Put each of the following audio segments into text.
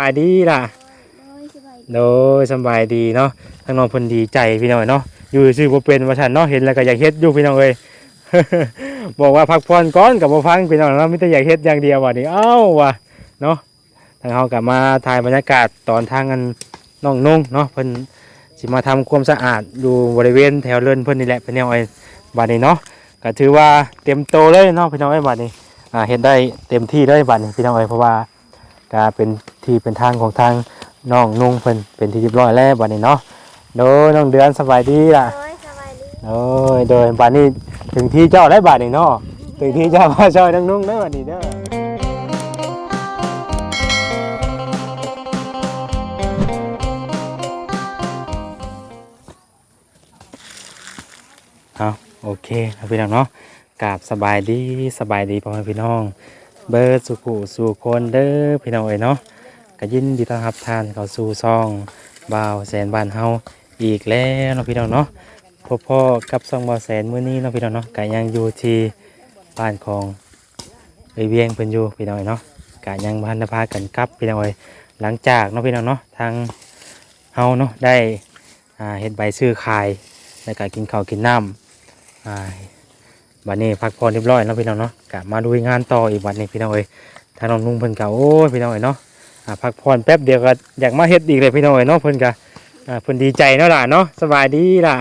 บายดีล่ะ โดยสบายดีโดยสำบายดีเนาะทางน้องเพิ่นดีใจพี่น้องเนาะ อยู่ซื่อบ่เป็นว่าซั่นเนาะเห็นแล้วก็อยากเฮ็ดอยู่พี่น้องเอ้ยบอกว่าพักผ่อนก่อนก็บ่ฟังพี่น้องเนาะมีแต่อยากเฮ็ดอย่างเดียวว่านี่เอ้าว่ะเนาะ ทางเฮาก็มาถ่ายบรรยากาศตอนทางกันน้องนุ่งเนาะเพิ่นสิมาทำความสะอาดอยู่บริเวณแถวเรือนเพิ่นนี่แหละเป็นแนวไอ้บัดนี้เนาะก็ถือว่าเต็มโตเลยเนาะพี่น้องเอ้ยบัดนี้อ่าเฮ็ดได้เต็มที่เลยบัดนี้พี่น้องเอ้ยเพราะว่า ก็เป็นที่เป็นทางของทางน้องนุ่งเพิ่นเป็นที่เรียบร้อยแล้วบัดนี้เนาะโดยน้องเดือนสบายดีล่ะโดยสบายดีโดยโดยบัดนี้ถึงที่เจ้าได้บัดนี้เนาะถึงที่เจ้ามาช่วยน้องนุ่งได้อบัดนี้เด้อเอาโอเคครับพี่น้องเนาะกราบสบายดีสบายดีพ่อแม่พี่น้อง เบิร์ดสุขุสู่คนเด้อพี่น้องเอ้ยเนาะก็ยินดีต้อนรับทานเข้าสู่ซองบ่าวแสนบ้านเฮาอีกแล้วเนาะพี่น้องเนาะพบพ่อกับซองบ่าวแสนมื้อนี้เนาะพี่น้องเนาะก็ยังอยู่ที่บ้านของเอยเวียงเพิ่นอยู่พี่น้องเอ้ยเนาะก็ยังบ่ทันได้พากันกลับพี่น้องเอ้ยหลังจากเนาะพี่น้องเนาะทางเฮาเนาะได้อ่าเฮ็ดใบซื้อขายแล้วก็กินข้าวกินน้ำอ่า บัดนี้พักผ่อนเรียบร้อยเนาะพี่น้องเนาะก็มาดูงานต่ออีกบัดนี้พี่น้องเอ้ยทางน้องนุ่งเพิ่นก็โอ้ยพี่น้องเอ้ยเนาะอ่าพักผ่อนแป๊บเดียวก็อยากมาเฮ็ดอีกเลยพี่น้องเอ้ยเนาะเพิ่นก็อ่าเพิ่นดีใจเนาะล่ะเนาะสบายดีล่ะ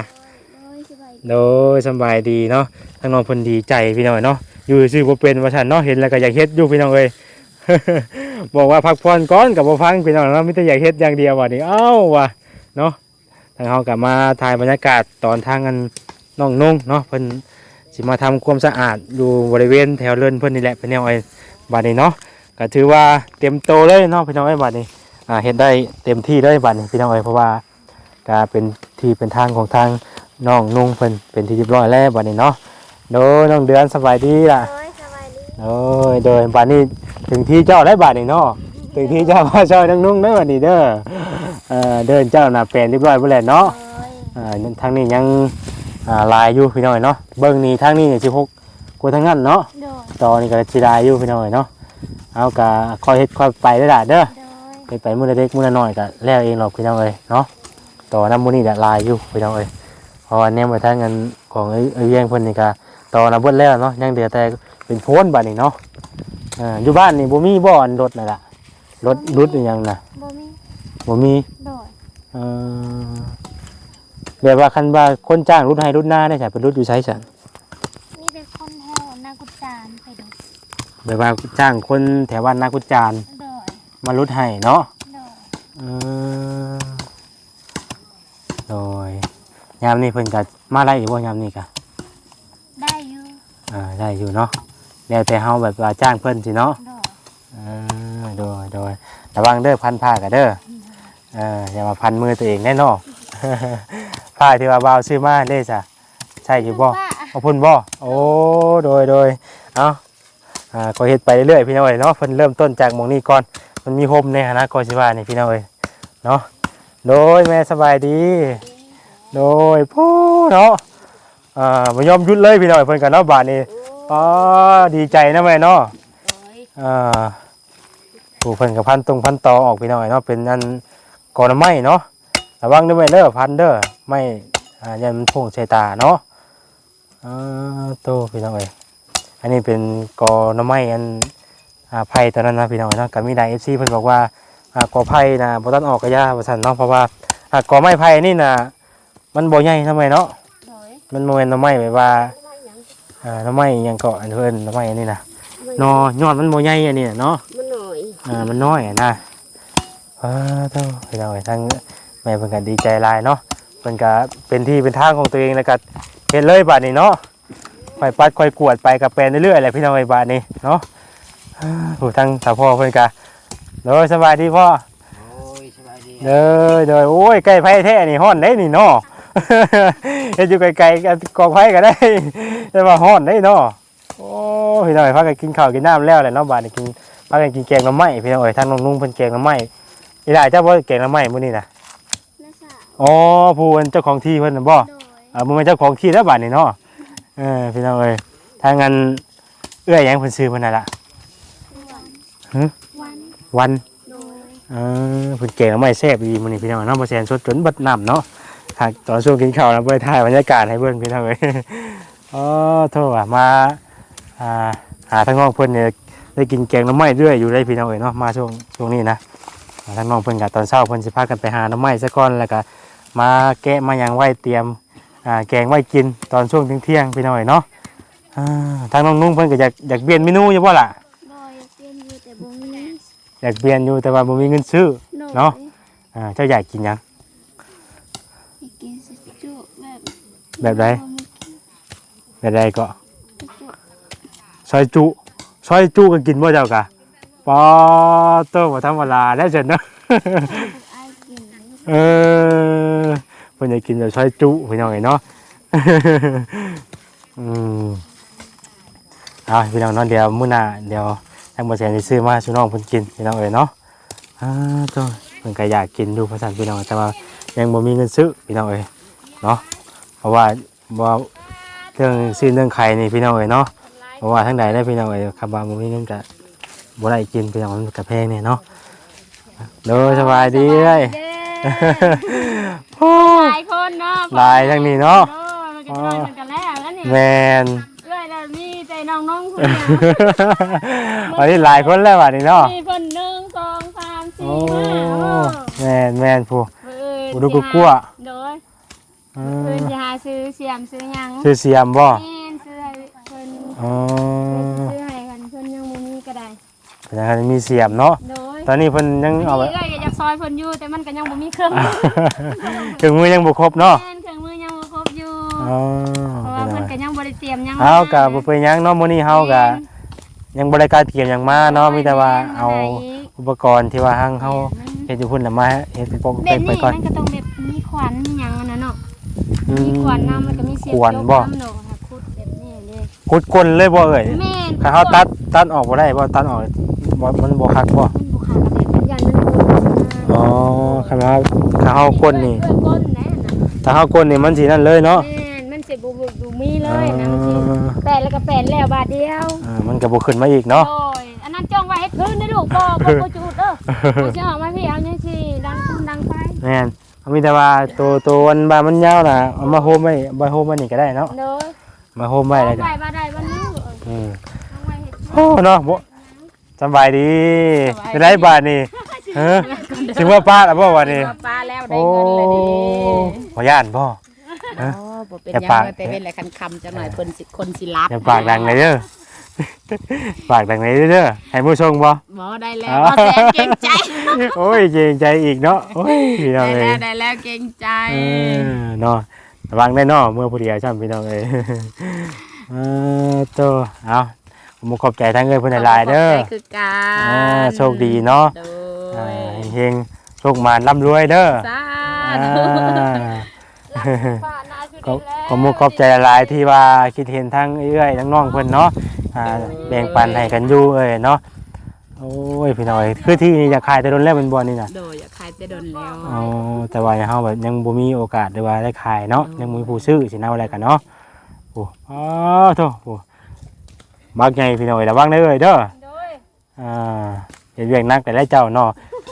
โดยสบายดีโดยสบายดีเนาะทางน้องเพิ่นดีใจพี่น้องเอ้ยเนาะอยู่ซื่อบ่เป็นว่าซั่นเนาะเห็นแล้วก็อยากเฮ็ดอยู่พี่น้องเอ้ยบอกว่าพักผ่อนก่อนก็บ่ฟังพี่น้องเนาะมีแต่อยากเฮ็ดอย่างเดียวว่านี่เอ้าว่ะเนาะทางเฮาก็มาถ่ายบรรยากาศตอนทางกันน้องนุ่งเนาะเพิ่น สิมาทำความสะอาดอยู่บริเวณแถวเรือนเพิ่นนี่แหละเป็นแนวไอ้บัดนี้เนาะก็ถือว่าเต็มโตเลยเนาะพี่น้องเอ้ยบัดนี้อ่าเฮ็ดได้เต็มที่เลยบัดนี้พี่น้องเอ้ยเพราะว่าก็เป็นที่เป็นทางของทางน้องนุ่งเพิ่นเป็นที่เรียบร้อยแล้วบัดนี้เนาะโดยน้องเดือนสบายดีล่ะโดยสบายดีโอ้ยโดยบัดนี้ถึงที่เจ้าได้บัดนี้เนาะถึงที่เจ้ามาช่วยน้องนุ่งได้อบัดนี้เด้อเอ่อเดินเจ้าน่ะเป็นเรียบร้อยหมดแล้วเนาะโดยอ่าทางนี้ยัง อ่าลายอยู่พี่น้องเอ้ยเนาะเบิ่งนี่ทางนี้เนี่ย16กว่าทางนั้นเนาะโดยตอนนี้ก็สิลายอยู่พี่น้องเอ้ยเนาะเอาก็คอยเฮ็ดคอยไปเด้อล่ะเด้อโดยไปไปมื้อละเล็กมื้อละน้อยก็แล้วเองหรอกพี่น้องเอ้ยเนาะต่อน้ำมื้อนี้แหละลายอยู่พี่น้องเอ้ยเพราะว่าเนี่ยมาทางเงินของไอ้ไอ้เวียงเพิ่นนี่ก็ต่อน้ำเบิดแล้วเนาะยังเหลือแต่เป็นโพนบัดนี้เนาะอ่าอยู่บ้านนี่บ่มีบ่อนรถน่ะล่ะรถรุดอหยังน่ะบ่มีบ่มีโดยเอ่อ แบบว่าคันว่าคนจ้างรุดให้รุดหน้าได้จ้ะเป็นรุดอยู่ไสซั่นนี่เป็นคนแถวนากุจานไปดูแบบว่าจ้างคนแถวบ้านนากุจานโดยมารุดให้เนาะโดยเออโดยยามนี้เพิ่นก็มาไล่อยู่บ่ยามนี้ก็ได้อยู่อ่าได้อยู่เนาะแล้วแต่เฮาแบบว่าจ้างเพิ่นสิเนาะโดยเออโดยโดยระวังเด้อพันผ้ากันเด้อเอออย่ามาพันมือตัวเองแน่เนอน ผ้าที่ว่าบ่าวซื้อมาเด้จ้ะใช่อยู่บ่ว่าเอาพุ่นบ่โอ้โดยโดยเอาอ่าก็เฮ็ดไปเรื่อยๆพี่น้องเอ้ยเนาะเพิ่นเริ่มต้นจากหม่องนี้ก่อนมันมีโฮมในฐานะก็สิว่านี่พี่น้องเอ้ยเนาะโดยแม่สบายดี โดยผู้เนาะอ่าบ่ยอมหยุดเลยพี่น้องเอ้ยเพิ่นก็เนาะบาดนี้อ๋อดีใจนะแม่เนาะโดยอ่าผู้เพิ่นกับพันตรงพันตอออกพี่น้องเอ้ยเนาะเป็นอันกอน้ำไม้เนาะระวังเด้อแม่เด้อพันเด้อ ไม่อ่าอย่ามันพุ่งใส่ตาเนาะอ่าโตพี่น้องเอ้ยอันนี้เป็นกอน้ำไม้อันอ่าไผ่ตอนนั้นนะพี่น้องเอ้ยเนาะก็มีนาย FC เพิ่นบอกว่าอ่ากอไผ่นะบ่ทันออกกระยาว่าซั่นเนาะเพราะว่าอ่ากอไม้ไผ่นี่น่ะมันบ่ใหญ่ทำไมเนาะโดยมันบ่แม่นหน่อไม้แบบว่าอ่าหน่อไม้อิหยังเกาะอันเพิ่นหน่อไม้อันนี้น่ะนอยอดมันบ่ใหญ่อันนี้น่ะเนาะมันหน่อยอ่ามันน้อยอะนะอ่าเท่าพี่น้องเอ้ยทั้งแม่เพิ่นก็ดีใจหลายเนาะ เพิ่นก็เป็นที่เป็นทางของตัวเองแล้วก็เฮ็ดเลยบาดนี้เนาะค่อยปัดค่อยกวดไปกับแปลนเรื่อยๆแหละพี่น้องไอ้ยบาดนี้เนาะอ่าผู้ทั้งสาวพ่อเพิ่นก็โดยสบายดีพ่อโอ้ยสบายดีเด้อเด้อโอ้ยใกล้ไผแท้นี่ฮ้อนได้นี่เนาะเฮ็ดอยู่ไกลๆกับกองไผก็ได้ แต่ว่าฮ้อนได้เนาะโอ้พี่น้องเอ้ยพากันกินข้าวกินน้ำแล้วแหละเนาะบาดนี้กินพากันกินแกงหน่อไม้พี่น้องเอ้ยทางน้องนุ่งเพิ่นแกงหน่อไม้อีหลายเจ้าบ่แกงหน่อไม้มื้อนี้น่ะน้าสาว อ๋อผู้เป็นเจ้าของที่เพิ่นน่ะบ่โดยเออมึงเป็นเจ้าของที่แล้วบาดนี้เนาะเออพี่น้องเอ้ยถ้างั้นเอื้อยหยังเพิ่นซื้อเพิ่นน่ะล่ะ วันหึ วันวันโดยเออเพิ่นแกงไม่แซ่บดีมื้อนี้พี่น้องเนาะบ่แซนสดจนบัดน้ำเนาะหากตอนช่วงกินข้าวนะบ่ได้ถ่ายบรรยากาศให้เบิ่งพี่น้องเอ้ยอ๋อโทษว่ามาอ่าหาทางน้องเพิ่นเนี่ยได้กินแกงหน้ำไม้เรื่อยอยู่ได้พี่น้องเอ้ยเนาะมาช่วงช่วงนี้นะอ่าทางน้องเพิ่นก็ตอนเช้าเพิ่นสิพากันไปหาหน้ำไม้ซะก่อนแล้วก็ มาแกะมาหยังไว้เตรียมอ่าแกงไว้กินตอนช่วงเที่ยงๆพี่น้องเอ้ยเนาะอ่าทางน้องนุ่งเพิ่นก็อยากอยากเปลี่ยนเมนูอยู่บ่ล่ะโดยเปลี่ยนอยู่แต่บ่มีอยากเปลี่ยนอยู่แต่ว่าบ่มีเงินซื้อโดยเนาะอ่าเจ้าอยากกินหยังอยากกินสจุแบบแบบใดบ่มีแบบใดก็สจุซอยจุซอยจุก็กินบ่เจ้ากะปอโตบ่ธรรมดาแล้วเจ้ะเนาะไอ้ายกิน เออเพิ่นอยากกินแบบซอยจุพี่น้องเอ้เนาะอืมเอาพี่น้องเนาะเดี๋ยวมื้อหน้าเดี๋ยวทางบ่แสนสิซื้อมาสู่น้องเพิ่นกินพี่น้องเอ้ยเนาะอ่าโตเพิ่นก็อยากกินดูภาษาพี่น้องแต่ว่ายังบ่มีเงินซื้อพี่น้องเอ้ยเนาะเพราะว่าบ่เรื่องซื้อเรื่องไข่นี่พี่น้องเอ้ยเนาะเพราะว่าทั้งใดได้พี่น้องเอ้ยคำว่าบ่มีเงินก็บ่ได้กินพี่น้องมันก็แพงเนี่ยเนาะเด้อสบายดีเอ้ยโอ้ หลายคนเนาะหลายทั้งนี้เนาะโอ้ยมันก็ช่วยกันแล้วแล้วนี่แมนเอ้ยแล้วมีใจน้องๆคนเดียววันนี้หลายคนแล้ววันนี้เนาะมีเพิ่นหนึ่งสองสามสี่โอ้ห้าแมนแมนผู้เออบ่ดูกลัวโดยอืเพิ่นมจะหาซื้อเสียมซื้อหยังชื่อเสียมบ่แม่นซื้อให้เพิ่นอ๋อซื้อให้กันเพิ่นยังบ่มีก็ได้เป็นยังไงมีเสียมเนาะ โดยตอนนี้เพิ่นยังเอาไว้ นี่ก็อยาก ซอยเพิ่นอยู่แต่มันก็ยังบ่มีเครื่องมือเครื่องมือยังบ่ครบเนาะแม่นเครื่องมือยังบ่ครบอยู่อ๋อเพราะว่าเพิ่นก็ยังบ่ได้เตรียมหยังเฮาก็บ่เป็นหยังเนาะมื้อนี้เฮาก็ยังบ่ได้การเตรียมหยังมาเนาะมีแต่ว่าเอาอุปกรณ์ที่ว่าหั่งเฮาเฮ็ดอยู่พุ่นน่ะมาเฮ็ดปกแบบไปนี้ก่อนมันก็ต้องแบบมีขวัญมีหยังอันนั้นเนาะอืมีขวัญนำมันก็มีเสียบขวัญบ่ยกน้ำเนาะค่ะคุดแบบนี้เลยกุดก้นเลยบ่เอ่ยแม่นถ้าเฮาตัดตัดออกบ่ได้บ่ตัดออกบ่มันบ่คักบ่มันบ่ขาดกับแบบเป็นยันมันปวด อ๋อ คันว่าถ้าเฮาก้นนี่เออก้นแน่น่ะถ้าเฮาก้นนี่มันสินั่นเลยเนาะ แม่นมันสิบ่บ่บ่มีเลยนะมันสิแปดแล้วก็แปดแล้วบาทเดียวอ่ามันก็บ่ขึ้นมาอีกเนาะ โอ้ยอันนั้นจ้องไว้ให้พื้นนะลูกบ่บ่บ่จุดเด้อเอาสิออกมาพี่เอาจังซี่ดังขึ้นดังไปแม่นเอามีแต่ว่าตัวตัวมันบามันยาวน่ะเอามาโฮมไว้บ่โฮมไว้นี่ก็ได้เนาะ เด้อมาโฮมไว้แล้วเอาจ้ะไว้บ่ได้บ่นี้เอออืมเอาไว้เฮ็ดโอ้เนาะบ่สำบายดีจะได้บาทนี่ ฮะสิว่าป้าล่ะบ่ว่านี่ปลาแล้วได้โอ้เงินเลยดิบ่ย่านบ่ฮะโอ้บ่เป็นอย่าหยังปากว่าแต่เป็นแหละคันคำจังหน่อยคนสิคนสิรับอย่าปากดังเลยเด้อปากดังเลยเด้อให้ผู้ชมบ่หมอได้แล้วอ๋อ บ่แสนเก่งใจโอ้ยเกรงใจอีกเนาะโอ้ยพี่น้องได้เอ้แล้ยวได้แล้วเก่งใจเออเนาะระวังได้เนาะเมื่อผู้เดียวช่ำพี่น้องเอ้ยเออโตเอาผมขอบใจทั้งเอ้ยเพิ่นหลายๆเด้อขบใจคือกัอ่านโชคดีเนาะ โด อ่ายเฮงๆโชคมานร่ำรวยเด้อสาอ่าธุฟ้าหน้าชุดก็นี้แล้วก็มุกขอบใจหลายๆที่ว่าคิดเห็นทั้งเอ้ยทั้งน้องเพิ่นเนาะอ่าแบ่งปันให้กันอยู่เอ้ยเนาะโอ้ยพี่น้อยคือที่นี่อยากขายแต่โดนแล้วเป็นบ่อนี่น่ะ โดยอยากขายแต่ดนแล้ว อ๋อแต่ว่าเฮาแบบยังบ่มีโอกาสได้ว่าได้ขายเนาะยังบ่มีผู้ซื้อสินะอะไรกันเนาะโอ้อ๋อโธ่โอ้บักใหญ่พี่น้อยระวังเด้อเอ้ยเด้อโดยอ่า เห็นเวียงนักแต่ได้เจ้าเนาะ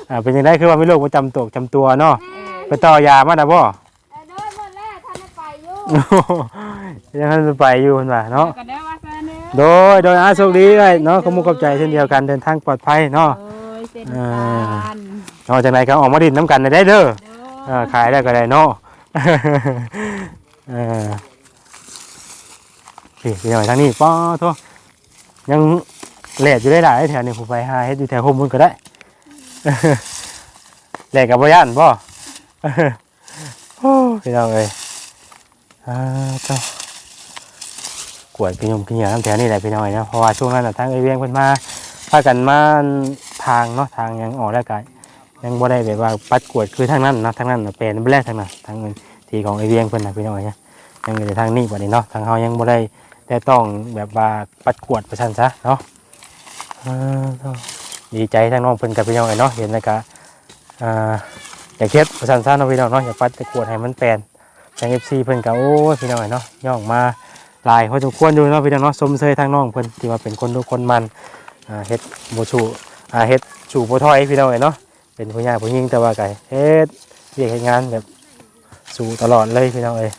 อ่าเป็นจังไดคือว่ามีโรคประจำตัวประจำตัวเนาะไปต่อยามาได้บ่เออโดยหมดแล้วท่านได้ไปอยู่ยังทันไปอยู่เพิ่นว่าเนาะ ก็ได้ว่าซะเด้อโดยโดยอาโชคดีเลยเนาะขอมุกขอบใจเช่นเดียวกันเดินทางปลอดภัยเนาะ โอ้ยเส้นอ่ากันนอกจากไหนครับออกมาดินน้ำกันได้เด้อ โดยเออขายได้ก็ได้เนาะ เออพี่พี่หน่อยทางนี้ป้อโทษยัง แหลกอยู่ได้หลายแถวนี้ผมไปหาเฮ็ดอยู่แถวโฮมบุญก็ได้แหลกกับบ่ย่านบ่โอ้พี่น้องเอ้ยอ่าเจ้ากวดกินยมกินเหยื่อน้ำแถวนี้แหละพี่น้อยเนาะเพราะว่าช่วงนั้นน่ะทางไอเวียงเพิ่นมาพากันมาทางเนาะทางยังออกแล้วกันยังบ่ได้แบบว่าปัดกวดคือทางนั้นนะทางนั้นน่ะเป็นบ่แรกทางนั้นทางที่ของไอเวียงเพิ่นน่ะพี่น้อยเนี่ยยังอยู่ทางนี้บัดนี้เนาะทางเฮายังบ่ได้ได้ต้องแบบว่าปัดกวดไปซั่นซะเนาะ ดีใจทางน้องเพิ่นกับพี่น้องเอ้เนาะเห็นแล้วก็อ่าอยากเฮ็ดประชันซ่าเนาะพี่น้องเนาะอยากปัดตะกวดให้มันแปลนทางเอฟซีเพิ่นก็โอ้พี่น้องไอ้เนาะย่องมาหลายพอสมควรอยู่เนาะพี่น้องเนาะสมเสยทางน้องเพิ่นที่ว่าเป็นคนทุกคนมันอ่าเฮ็ดบ่ชูอ่าเฮ็ดชูบ่ถอยพี่น้องไอ้เนาะเป็นผู้ใหญ่ผู้หญิงแต่ว่าก็เฮ็ดเรียกเฮ็ดงานแบบสู้ตลอดเลยพี่น้องเอ้ย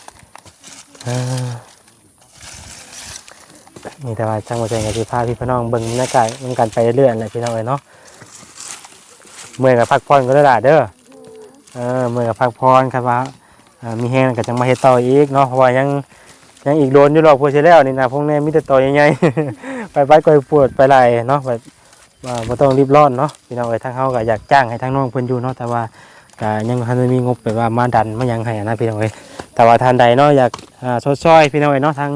เออ นี่แต่ว่าช่างบ่ใจก็สิพาพี่พี่น้องเบิ่งบรรยากาศมันกันไปเรื่อยๆแหละพี่น้องเอ้ยเนาะเมื่อยก็พักผ่อนก็ได้ล่ะเด้อเออเมื่อยก็พักผ่อนครับว่ามีแฮงก็จังมาเฮ็ดต่ออีกเนาะเพราะว่ายังยังอีกโดนอยู่หรอกพวกเชแล้วนี่นะพวกนี้มีแต่ต่อใหญ่ๆไปไปก็ปวดไปไหลเนาะแบบว่าบ่ต้องรีบร้อนเนาะพี่น้องเอ้ยทางเฮาก็อยากจ้างให้ทางน้องเพิ่นอยู่เนาะแต่ว่าก็ยังทันมีงบแบบว่ามาดันมายังให้นะพี่น้องเอ้ยแต่ว่าท่านใดเนาะอยากอ่าชดช่วยพี่น้องเอ้ยเนาะทาง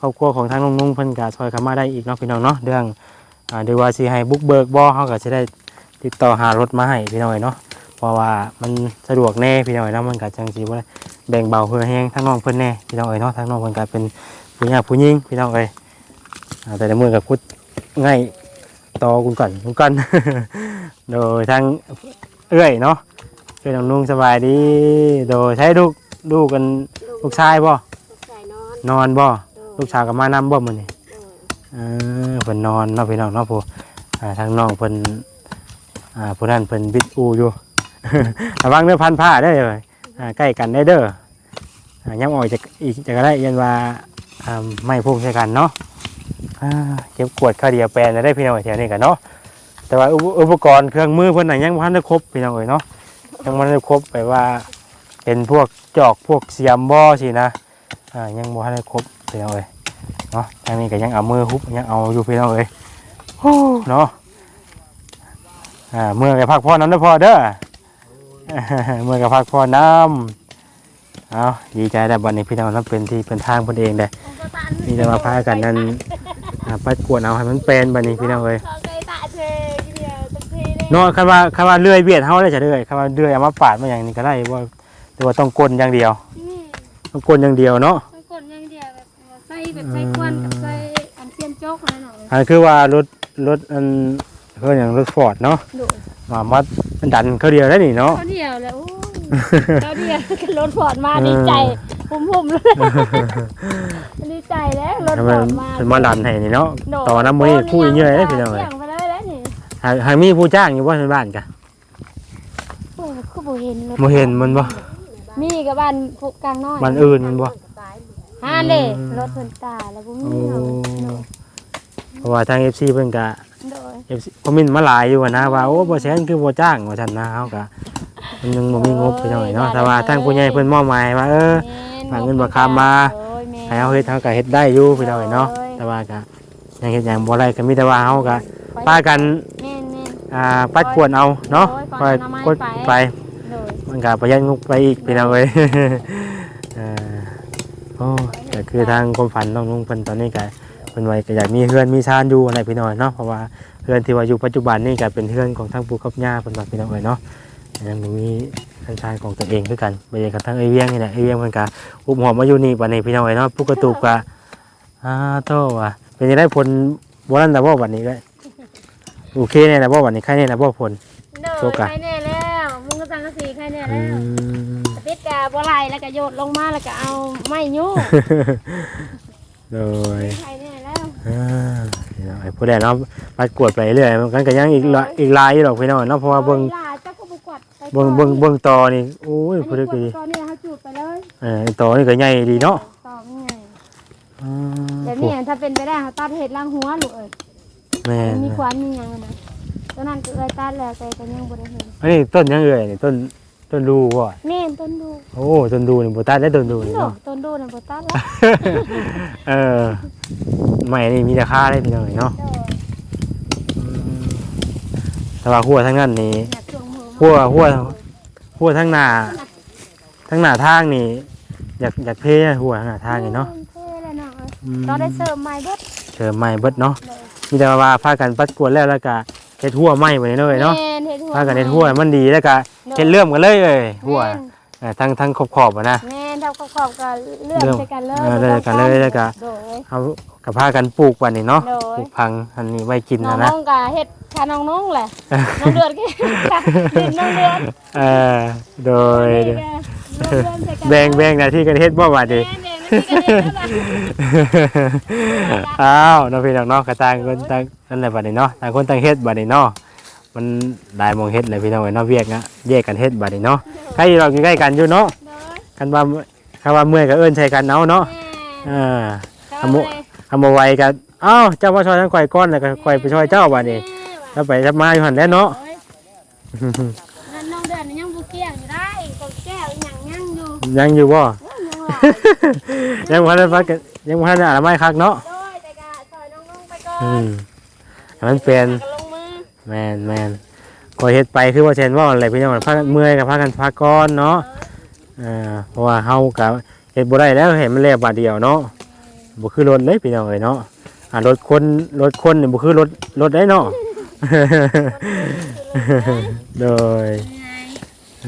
ครอบครัวของทางนุ่งๆเพิ่นก็ช่วยเข้ามาได้อีกเนาะพี่น้องเนาะเรื่องอ่าหรือว่าสิให้บุกเบิกบ่เฮาก็สิได้ติดต่อหารถมาให้พี่น้องเอ้ยเนาะเพราะว่ามันสะดวกแน่พี่น้องเอ้ยเนาะมันก็จังสิบ่ได้แบ่งเบาเพื่อแฮงทางน้องเพิ่นแน่พี่น้องเอ้ยเนาะทางน้องเพิ่นก็เป็นผู้หญิงผู้หญิงพี่น้องเอ้ยอ่าแต่ในมือกับพุดง่ายต่อกุนก่อนกุนก่อนโดยทางเอื้อยเนาะเอื้อยน้องนุ่งสบายดี โดยใช้ลูกลูกกันลูกชายบ่ใส่นอนนอนบ่โด ลูกชายกับมานำบ่มื้อนี้โดยเออเพิ่นนอนเนาะพี่น้องเนาะผู้อ่าทางน้องเพิ่นอ่าผู้นั้นเพิ่นบิดอูอยู่ ระวังเด้อพันผ้าเด้ออ่าใกล้กันได้เด้ออ่าย้ำออกจากอีกจะก็ได้ยันว่าอ่าไม่พุ่งใส่กันเนาะอ่าเก็บขวดข้าวเดียวแปลนได้พี่น้องแถวนี้กันเนาะแต่ว่าอุปอุปกรณ์เครื่องมือเพิ่นน่ะยังบ่ทันได้ครบพี่น้องเอ้ยเนาะยังบ่ทันได้ครบแบบว่าเป็นพวกจอกพวกเสียมบ่สินะอ่ายังบ่ทันได้ครบ พี่น้องเอ้ยเนาะทางนี้ก็ยังเอามือฮุบยังเอาอยู่พี่น้องเอ้ยโอ้เนาะอ่าเมื่อกับพักผ่อนน้ำเด้อพอเด้อเมื่อกับพักผ่อนน้ำเอาดีใจแต่วันนี้พี่น้องนับเป็นที่เป็นทางเพิ่นเองเด้มีแต่มาพากันนั่นอ่าปัดกวนเอาให้มันเป็นบัดนี้พี่น้องเอ้ยเขาเคยตะเธอเดียวตะทีเลยเนาะคันว่าคันว่าเลื่อยเบียดเฮาได้จะเลื่อยคันว่าเลื่อยเอามาปาดมาอย่างนี้ก็ได้ว่าแต่ว่าต้องกลอย่างเดียวนี่ต้องกลอย่างเดียวเนาะ แบบใส่ควันกับใส่อันเทียมโจ๊กอะไรหน่อยอันคือว่ารถรถอันเพื่อนอย่างรถฟอร์ดเนาะดูมามัดมันดันเขาเดียวได้นี่เนาะเขาเดียวแล้วโอ้ยเขาเดียวกันรถฟอร์ดมาดีใจผมผมเลยดีใจแล้วรถทำฟไมอร์ดมาเป็นมาดันให้นี่เนาะต่อน้ำมือนี่คู่เยอะเลยพี่น้องเอ้ยเสี่ยงไปเลยแล้วนี่หาหามีผู้จ้างอยู่บ่ในบ้านกะโอ้ยคือบ่เห็นรถบ่เห็นมันบ่มีกับบ้านพวกกลางน้อยบ้านอื่นมันบ่ ฮาเด้รถเพิ่นตายแล้วบ่โอ้มีเนาะเพราะว่าทาง FC เพิ่นก็ โดย FC คอมเมนต์มาหลายอยู่อะนะว่าโอ้บ่แสนคือบ่จ้างว่าซั่นนะเฮาก็มันยังบ่มีงบพี่น้องเอ้ยเนาะแต่ว่าทางผู้ใหญ่เพิ่นมอบหมายว่าเออ ฝากเงินบ่ค้ามาให้เฮาเฮ็ดเฮาก็เฮ็ดได้อยู่พี่น้องเอ้ยเนาะแต่ว่าก็ยังเฮ็ดหยังบ่ได้ก็มีแต่ว่าเฮาก็ป้ากันแม่นแม่นอ่าปัดกวนเอาเนาะโอ้ยคอยก่อนกดเอาไม้ไปไป โดยมันก็ประหยัดงบไปอีกพี่น้องเอ้ยเอ่อ โอ้ก็คือทางความฝันน้องลุงเพิ่นตอนนี้ก็เพิ่นไว้ก็อยากมีเฮือนมีชานอยู่อะไรพี่น้องเนาะเพราะว่าเฮือนที่ว่าอยู่ปัจจุบันนี่ก็เป็นเฮือนของทางปู่กับย่าเพิ่นว่าพี่น้องเอ้ยเนาะยังบ่มีทางชานของตัวเองคือกันไปกับทางไอเวียงนี่แหละไอเวียงเพิ่นก็อุ้มหอมมาอยู่นี่บัดนี้พี่น้องเอ้ยเนาะปุกกระตุกก็อ่าโตว่ะเป็นจังได๋ผลบ่นั่นแต่บ่บัดนี้ก็โอเคแน่นะบ่บัดนี้ใครแน่นะบ่ผลโดโชยคอะใครแน่แล้วมึงก็สังกะสีใครแน่อืแล้วม ติดกาบ่ไหลแล้วก็โยดลงมาแล้วก็เอาไม้ยู่โดยใครแน่แล้วอ่าพี่น้องไอ้ผู้ใดเนาะมากวดไปเรื่อยมันก็ยังอีกละอีกหลายอยู่ดอกพี่น้องเนาะเพราะว่าเบิ่งหลาเจ้าก็บ่กวาดไปเบิ่งเบิ่งเบิ่งต่อนี่โอ้ยอันผู้นี้ใดกก็วดีดตอนนี้เขาจูดไปเลยเออไอ้ต่อนี่ก็ใหญ่ดีเนาะต่อไงอ่าแต่นี่ถ้าเป็นไปได้เขาตัดเห็ดล่างหัวลูกเอ้ยแม่นมีควันมีหยังอะนะตอนนั้นก็เอ้ยตัดแล้วแต่ก็ยังบ่ได้เห็นอันนี้ต้นยังเอ่ยนี่ต้น ต้นดูบ่แม่นต้นดูโอ้ต้นดูนี่บ่ตัดได้ต้นดูนี่โดเนาะต้นดูน่ะบ่ตัดแล้วเออใหม่นี่มีราคาได้พี่น้องเนาะโดยอืมแต่ว่าหัวทั้งนั้นนี่หนักช่วงมือหัวหัวหัวทั้งหน้าทั้งหน้าทางนี่อยากอยากเพหัวทั้งหน้าทางนี่เนาะเท่เลยเนาะอืมเราได้เสริมใหม่เบิดเชิญใหม่เบิดเนาะเลยมีแต่ว่าพากันปัดกวนแล้วแล้วก็เฮ็ดหัวใหม่ไปเนาะเอ้ยเนาะแม่นเฮ็ด หัวพากันเฮ็ดหัวให้มันดีแล้วก็เฮ็ดเริ่มกันเลยเอ้ยหัวเอ่อทั้งทั้งขอบๆอะนะ แม่นเท่าขอบๆก็เลื่อนเลื่อนใส่กันเลยเออเลื่อนใส่กันเลยแล้วก็ โดยเฮาก็พากันปลูกวันนี้เนาะโดย ปลูกพังอันนี้ไว้กินน้องนะนะน้องก็เฮ็ดคาน้องน้องแหละ น้องเดือดก็ดินน้องเดือดเออโดยนี่ก็เลื่อนใส่กันแบ่งแบ่งหน้าที่กันเฮ็ดบ่ว่าดิ แม่นแบ่งหน้าที่กันเฮ็ดแล้วล่ะ อ้าวน้องพี่น้องเนาะก็ต่างคนต่างนั่นแหละบัดนี้เนาะต่างคนต่างเฮ็ดบัดนี้เนาะ มันได้มองเฮ็ดเลยพี่น้องเอ้ยเนาะเวียกนะแยกกันเฮ็ดบัดนี้เนาะใครเราใกล้ๆกันอยู่เนาะโดยกันว่าคำว่าเมื่อยก็เอิ้นใช้กันเอาเนาะแม่อ่าเขาทำมุเลยทำบ่ไหวก็เอ้าเจ้ามาช่วยทั้งข่อยก้อนแล้วก็ข่อยไปช่วยเจ้าบัดนี้แล้วไปรับมาอยู่หั่นแหล้วเนาะโอ้ยนั่นน้องเดือนนี่ยังบุเกี้ยงอยู่ได้ก็แก้วอีหยังยังอยู่ยังอยู่บ่โอ้ยยังว่ายังบ่ทันได้พักกันยังบ่ทันได้อะไรคักเนาะโดยแต่ก็ซอยน้องๆไปก่ออืนมให้มันเป็นก็ลงมือ แมนแมนก็เฮ็ดไปคือว่าเช่นว่าอะไรพี่น้องพากันเมื่อยก็พากันพักก่อนเนาะอ่าเพราะว่าเฮากับเฮ็ดบ่ได้แล้วเห็นมันแล้วบาทเดียวเนาะบ่คือรถเลยพี่น้องเอ้ยเนาะอ่ารถคนรถคนนี่บ่คือรถรถได้เนาะโดยเอ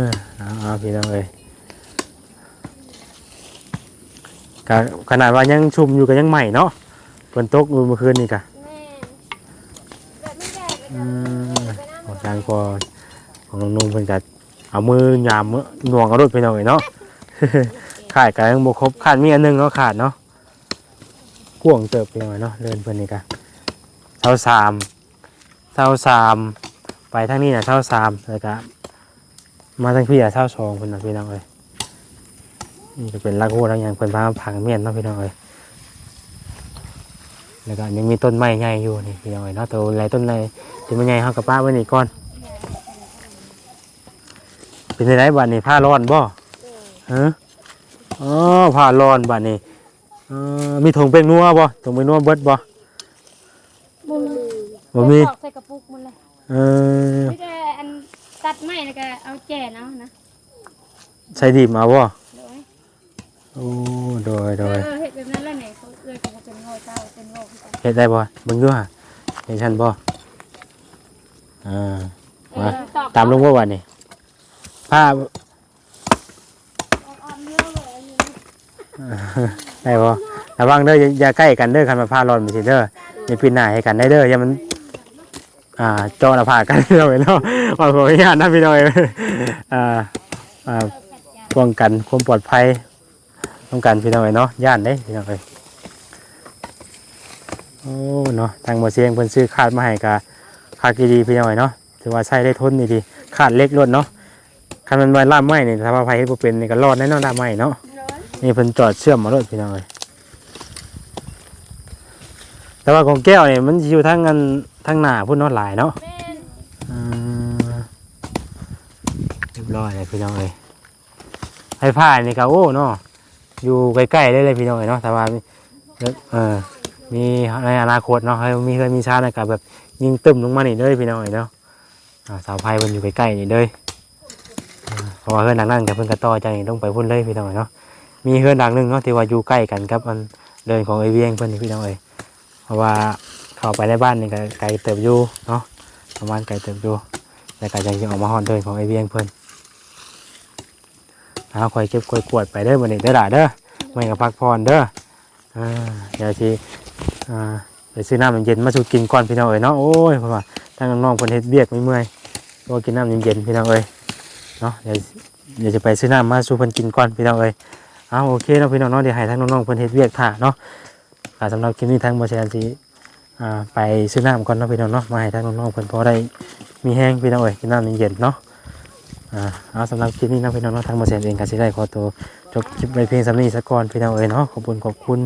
อเอาพี่น้องเอ้ยขนาดว่ายังชุมอยู่ก็ยังใหม่เนาะฝนตกอยู่เมื่อคืนนี่ก็แม่แบบไม่แก่ไป อื จ้ะ มของทาง พอของน้องนุ่งเพิ่นก็เอามือยามมือหน่วงเอารถพี่น้องเอ้ยเนาะขาดก็ยังบ่ครบขาดมีอันหนึงเนาะขาดเนาะกวงเติบไปหน่อยเนาะเดินเพิ่นนี่ก็เท่าสามเท่าสามไปทางนี้น่ะเท่าสามแล้วก็มาทางพี่อะเท่าสองเพิ่นน่ะพี่น้องเอ้ยนี่ก็เป็นลักโหทั้งอย่างเพิ่นพามาผังเมียนเนาะพี่น้องเอ้ยแล้วก็ยังมีต้นไม้ใหญ่อยู่นี่พี่น้องเอ้ยเนาะตัวอะไรต้นอะไรที่มันใหญ่เฮากับป้าไว้นี่ก่อน เป็นไงบ้านนี้ผ้าร้อนบ่ฮะอ๋อผ้าร้อนบ้านนี้เอ่อมีถุงเป็นนัวบ่ถุงเป็นนัวเบิดบ่บุ้งบ่มีตอกใส่กระปุกมันเลยเออไม่ได้อันตัดไม้แล้วก็เอาแจ่เนาะนะใส่ดีบมาบ่โดยโอ้โดยเอโดยอเห็ดแบบนั้นแล้วไหนเขาเอื้อยเขาก็เป็นโง่เจ้าเป็นโง่คือกันเฮ็ดได้บ่เบิ่งดูฮะเห็นฉันบ่อ่ามาเออตอกตามลงบ่วันนี้ ผ้าอ่อนๆเนื้อเลยอันนี้ได้บ่ระวังเด้ออย่าใกล้กันเด้อคันมาผ้าร้อนไปสิเด้ออย่าปิดหน้าให้กันได้เด้ออย่ามัน อ่าจอหน้าผากันพี่น้องเอ้ยเนาะขอขออนุญาตนะพี่น้อยอ่าอ่าป้องกันความปลอดภัยป้องกันพี่น้องเอ้ยเนาะย่านเด้พี่น้องเอ้ยโอ้เนาะทางบ่เสียงเพิ่นซื้อคาดมาให้กะคาดดีๆพี่น้องเอ้ยเนาะถือว่าใช้ได้ทนดีๆคาดเล็กลวดเนาะ คันมันไว้ล่ามไม้นี่ถ้าว่าไผเฮ็ดบ่เป็นนี่ก็รอดแน่นอนล่ามไม้เนาะร้อนนี่เพิ่นจอดเชื่อมมารถพี่น้องเอ้ยแต่ว่าของแก้วนี่มันสิอยู่ทางอันทางหน้าพุ่นเนาะหลายเนาะแม่นอ่าเรียบร้อยเลยพี่น้องเอ้ยไอ้ผ้านี่ก็โอ้เนาะอยู่ใกล้ๆได้เลยพี่น้องเอ้ยเนาะแต่ว่ามีเออมีในอนาคตเนาะให้มีเคยมีชาติกับแบบยิงตึมลงมานี่เลยพี่น้องเอ้ยเนาะอ่าเสาไฟมันอยู่ใกล้ๆนี่เลยอ่าเพ ราะว่าเฮือนหลังนั้นกับเพิ่นกระต่อจากนี่ลงไปพุ่นเลยพี่น้องเอ้ยเนาะมีเฮือนหลังหนึงเนาะที่ว่าอยู่ใกล้กันกับมันเดินของไอเวียงเพิ่นนี่พี่น้องเอ้ยเพราะว่าเข้าไปในบ้านนี่ก็ไกลเติบอยู่เนาะประมาณไก่เติบโตแล้วก็ยังจะออกมาฮอนเดินของไอเวียงเพิ่นเอาคอยเก็บคอยกวดไปเด้อวันนี้เด้อล่ะเด้อไม่กับพักผ่อนเด้ออ่าเดี๋ยวสิอ่าไปซื้อน้ำเย็นๆมาสู่กินก่อนพี่น้องเอ้ยเนาะโอ้ยเพราะว่าทางน้องๆเพิ่นเฮ็ดเบียกไม่เมื่อยก็กินน้ำเย็นๆพี่น้องเอ้ย เนาะเดี๋ยวเดี๋ยวจะไปซื้อน้ำมาสู่เพิ่นกินก่อนพี่น้องเอ้ยเอาโอเคเนาะพี่น้องเนาะเดี๋ยวให้ทางน้องๆเพิ่นเฮ็ดเบียกท่าเนาะอ่าสำหรับคลิปนี้ทางบริษัทสิอ่าไปซื้อน้ำก่อนเนาะพี่น้องเนาะมาให้ทางน้องๆเพิ่นพอได้มีแห้งพี่น้องเอ้ยกินน้ำเย็นๆเนาะอ่าเอาสำหรับคลิปนี้นะพี่น้องเนาะทางบริษัทเองก็สิได้ขอตัวจบคลิปไว้เพียงสำนี้สักก่อนพี่น้องเอ้ยเนาะขอบคุณขอบคุณ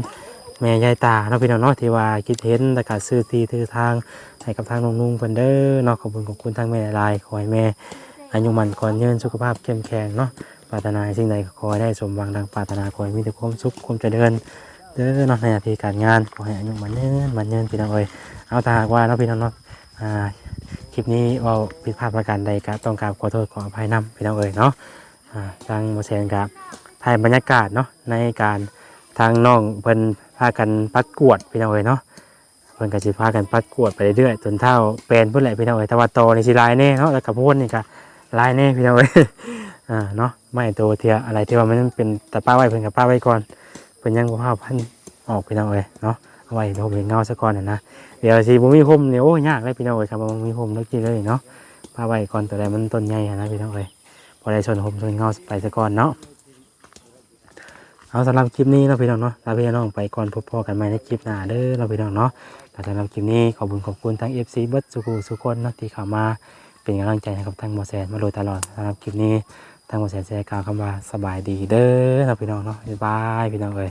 แม่ยายตาเนาะพี่น้องเนาะที่ว่าคิดเห็นและก็ซื้อที่ถือทางให้กับทางน้องนุ่งเพิ่นเด้อเนาะขอบคุณขอบคุณทางแม่หลายขอให้แม่ อายุมันก่อนยืนสุขภาพเข้มแข็งเนาะปรารถนาสิ่งใดก็ขอให้ได้สมหวังดังปรารถนาขอให้มีแต่ความสุขความเจริญเด้อเนาะในหน้าที่การงานขอให้อายุมันเยืนมันเยืนพี่น้องเอ้ยเอาถ้าหากว่าเนาะพี่น้องเนาะอ่าคลิปนี้เราผิดพลาดประการใดก็ต้องกราบขอโทษขออภัยนำพี่น้องเอ๋ยเนาะอ่าทางโมเสนกับถ่ายบรรยากาศเนาะในการทางน้องเพิ่นพากันปัดกวดพี่น้องเอ๋ยเนาะเพิ่นก็สิพากันปัดกวดไปเรื่อยๆจนเท่าเป็นเพิ่นแหละพี่น้องเอ๋ยแต่ว่าโตนี่สิหลายแน่เนาะแล้วกับพ่นนี่ก็ห ลายแน่พี่น้องเอ๋ยอ่าเนาะไม่โตเทียอะไรที่ว่ามันเป็นแต่ป้าไว้เพิ่นกับป้าไว้ก่อนเพิ่นยังบ่พาพันออกพี่น้องเอ๋ยเนาะเอาไว้เราเป็นเงาซะก่อนน่ะนะเดี๋ยวสิบ่มีห่มเนี่ยโอ้ยยากเลยพี่น้องเอ้ยครับบ่มีห่มแล้วกินเลยเนาะพาไว้ก่อนตัวใดมันต้นใหญ่นะพี่น้องเอ้ยพอได้ชนห่มชนเงาไปซะก่อนเนาะเอาสำหรับคลิปนี้เนาพี่น้องเนาะลาพี่น้องไปก่อนพบพอกันใหม่ในคลิปหน้าเด้อเราพี่น้องเนาะสำหรับคลิปนี้ขอบคุณขอบคุณทั้ง FC เบิร์ดสุขุสุคนนะที่เข้ามา เป็นกำลังใจให้กับทางหมอแสนมาโดยตลอดสำหรับคลิปนี้ทางหมอแสนแสกล่าวคำว่าสบายดีเด้อพี่น้องเนาะบ๊ายบายพี่น้องเอ้ย